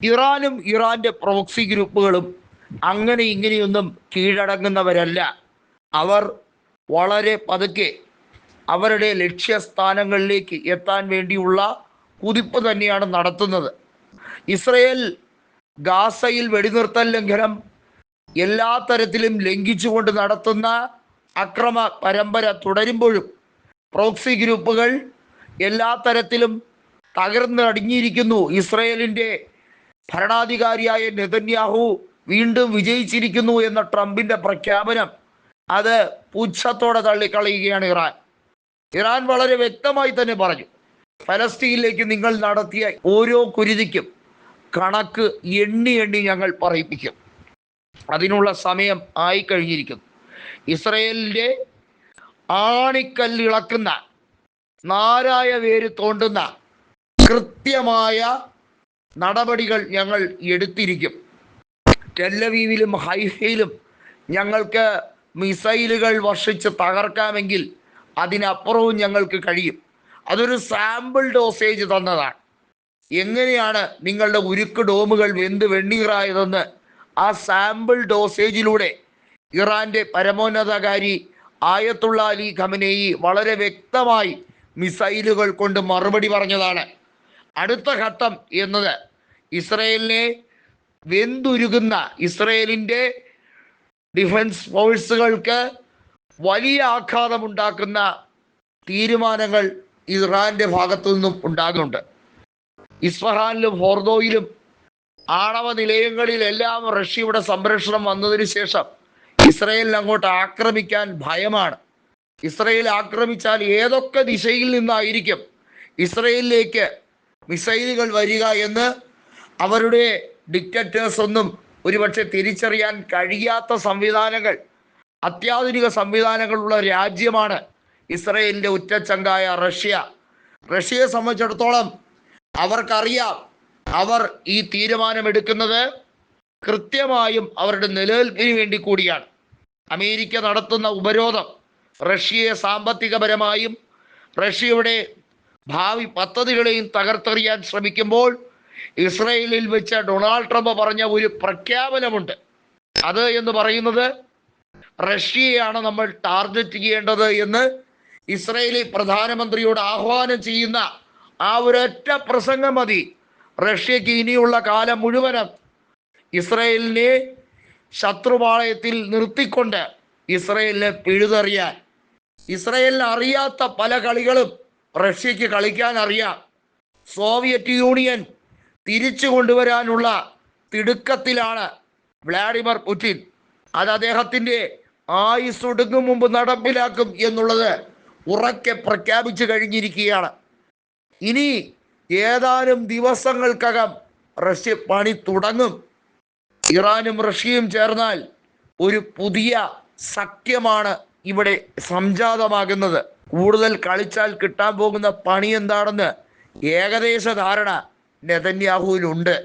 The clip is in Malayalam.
ഇറാനും ഇറാന്റെ പ്രോക്സി ഗ്രൂപ്പുകളും അങ്ങനെ ഇങ്ങനെയൊന്നും കീഴടങ്ങുന്നവരല്ല. അവർ വളരെ പതുക്കെ അവരുടെ ലക്ഷ്യസ്ഥാനങ്ങളിലേക്ക് എത്താൻ വേണ്ടിയുള്ള കുതിപ്പ് തന്നെയാണ് നടത്തുന്നത്. ഇസ്രയേൽ ഗാസയിൽ വെടിനിർത്തൽ ലംഘനം എല്ലാ തരത്തിലും ലംഘിച്ചുകൊണ്ട് നടത്തുന്ന അക്രമ പരമ്പര തുടരുമ്പോഴും പ്രോക്സി ഗ്രൂപ്പുകൾ എല്ലാ തരത്തിലും തകർന്നടിഞ്ഞിരിക്കുന്നു. ഇസ്രയേലിന്റെ ഭരണാധികാരിയായ നെതന്യാഹു വീണ്ടും വിജയിച്ചിരിക്കുന്നു എന്ന ട്രംപിന്റെ പ്രഖ്യാപനം അത് പുച്ഛത്തോടെ തള്ളിക്കളയുകയാണ് ഇറാൻ. ഇറാൻ വളരെ വ്യക്തമായി തന്നെ പറഞ്ഞു ഫലസ്തീനിലേക്ക് നിങ്ങൾ നടത്തിയ ഓരോ കുരുതിക്കും കണക്ക് എണ്ണി എണ്ണി ഞങ്ങൾ പറയിപ്പിക്കും. അതിനുള്ള സമയം ആയി കഴിഞ്ഞിരിക്കുന്നു ഇസ്രയേലിന്റെ ആണിക്കല്ലിളക്കുന്ന നാരായ വേര് തോണ്ടുന്ന കൃത്യമായ നടപടികൾ ഞങ്ങൾ എടുത്തിരിക്കും. ടെല്ലവീവിലും ഹൈഫയിലും ഞങ്ങൾക്ക് മിസൈലുകൾ വർഷിച്ച് തകർക്കാമെങ്കിൽ അതിനപ്പുറവും ഞങ്ങൾക്ക് കഴിയും. അതൊരു സാമ്പിൾ ഡോസേജ് തന്നതാണ്. എങ്ങനെയാണ് നിങ്ങളുടെ ഉരുക്ക് ഡോമുകൾ വെന്ത് വെണ്ണീറായതെന്ന് ആ സാമ്പിൾ ഡോസേജിലൂടെ ഇറാന്റെ പരമോന്നതകാരി ആയത്തുള്ള അലി ഖമനേയി വളരെ വ്യക്തമായി മിസൈലുകൾ കൊണ്ട് മറുപടി പറഞ്ഞതാണ്. അടുത്ത ഘട്ടം എന്നത് ഇസ്രയേലിനെ വെന്തുരുകുന്ന ഇസ്രയേലിന്റെ ഡിഫൻസ് ഫോഴ്സുകൾക്ക് വലിയ ആഘാതമുണ്ടാക്കുന്ന തീരുമാനങ്ങൾ ഇറാന്റെ ഭാഗത്തു നിന്നും ഉണ്ടാകുന്നുണ്ട്. ഇസ്ഫഹാനിലും ഹോർദോയിലും ആണവ നിലയങ്ങളിലെല്ലാം റഷ്യയുടെ സംരക്ഷണം വന്നതിന് ശേഷം ഇസ്രയേലിന് അങ്ങോട്ട് ആക്രമിക്കാൻ ഭയമാണ്. ഇസ്രയേൽ ആക്രമിച്ചാൽ ഏതൊക്കെ ദിശയിൽ നിന്നായിരിക്കും ഇസ്രയേലിലേക്ക് മിസൈലുകൾ വരിക എന്ന് അവരുടെ ഡിക്റ്റേറ്റേഴ്സ് ഒന്നും ഒരുപക്ഷെ തിരിച്ചറിയാൻ കഴിയാത്ത സംവിധാനങ്ങൾ അത്യാധുനിക സംവിധാനങ്ങളുള്ള രാജ്യമാണ് ഇസ്രയേലിന്റെ ഉറ്റച്ചങ്കായ റഷ്യ. റഷ്യയെ സംബന്ധിച്ചിടത്തോളം അവർക്കറിയാം അവർ ഈ തീരുമാനമെടുക്കുന്നത് കൃത്യമായും അവരുടെ നിലനിൽപ്പിന് വേണ്ടി കൂടിയാണ്. അമേരിക്ക നടത്തുന്ന ഉപരോധം റഷ്യയെ സാമ്പത്തികപരമായും റഷ്യയുടെ ഭാവി പദ്ധതികളെയും തകർത്തെറിയാൻ ശ്രമിക്കുമ്പോൾ ഇസ്രയേലിൽ വെച്ച് ഡൊണാൾഡ് ട്രംപ് പറഞ്ഞ ഒരു പ്രഖ്യാപനമുണ്ട്. അത് എന്ന് പറയുന്നത് റഷ്യയാണ് നമ്മൾ ടാർഗറ്റ് ചെയ്യേണ്ടത് എന്ന് ഇസ്രയേലി പ്രധാനമന്ത്രിയോട് ആഹ്വാനം ചെയ്യുന്ന ആ ഒരൊറ്റ പ്രസംഗം മതി. റഷ്യക്ക് ഇനിയുള്ള കാലം മുഴുവനും ഇസ്രയേലിനെ ശത്രുപാളയത്തിൽ നിർത്തിക്കൊണ്ട് ഇസ്രയേലിനെ പിഴുതെറിയാൻ. ഇസ്രയേലിന് അറിയാത്ത പല കളികളും റഷ്യക്ക് കളിക്കാൻ അറിയാം സോവിയറ്റ് യൂണിയൻ തിരിച്ചു കൊണ്ടുവരാനുള്ള തിടുക്കത്തിലാണ് വ്ളാഡിമിർ പുടിൻ. അത് അദ്ദേഹത്തിന്റെ ആയുസ് ഒടുങ്ങും മുമ്പ് നടപ്പിലാക്കും എന്നുള്ളത് ഉറക്കെ പ്രഖ്യാപിച്ചു കഴിഞ്ഞിരിക്കുകയാണ്. ഇനി ഏതാനും ദിവസങ്ങൾക്കകം റഷ്യ പണി തുടങ്ങും. ഇറാനും റഷ്യയും ചേർന്നാൽ ഒരു പുതിയ സഖ്യമാണ് ഇവിടെ സംജാതമാകുന്നത്. കൂടുതൽ കളിച്ചാൽ കിട്ടാൻ പോകുന്ന പണി എന്താണെന്ന് ഏകദേശ ധാരണ നെതന്യാഹുവിനുണ്ട്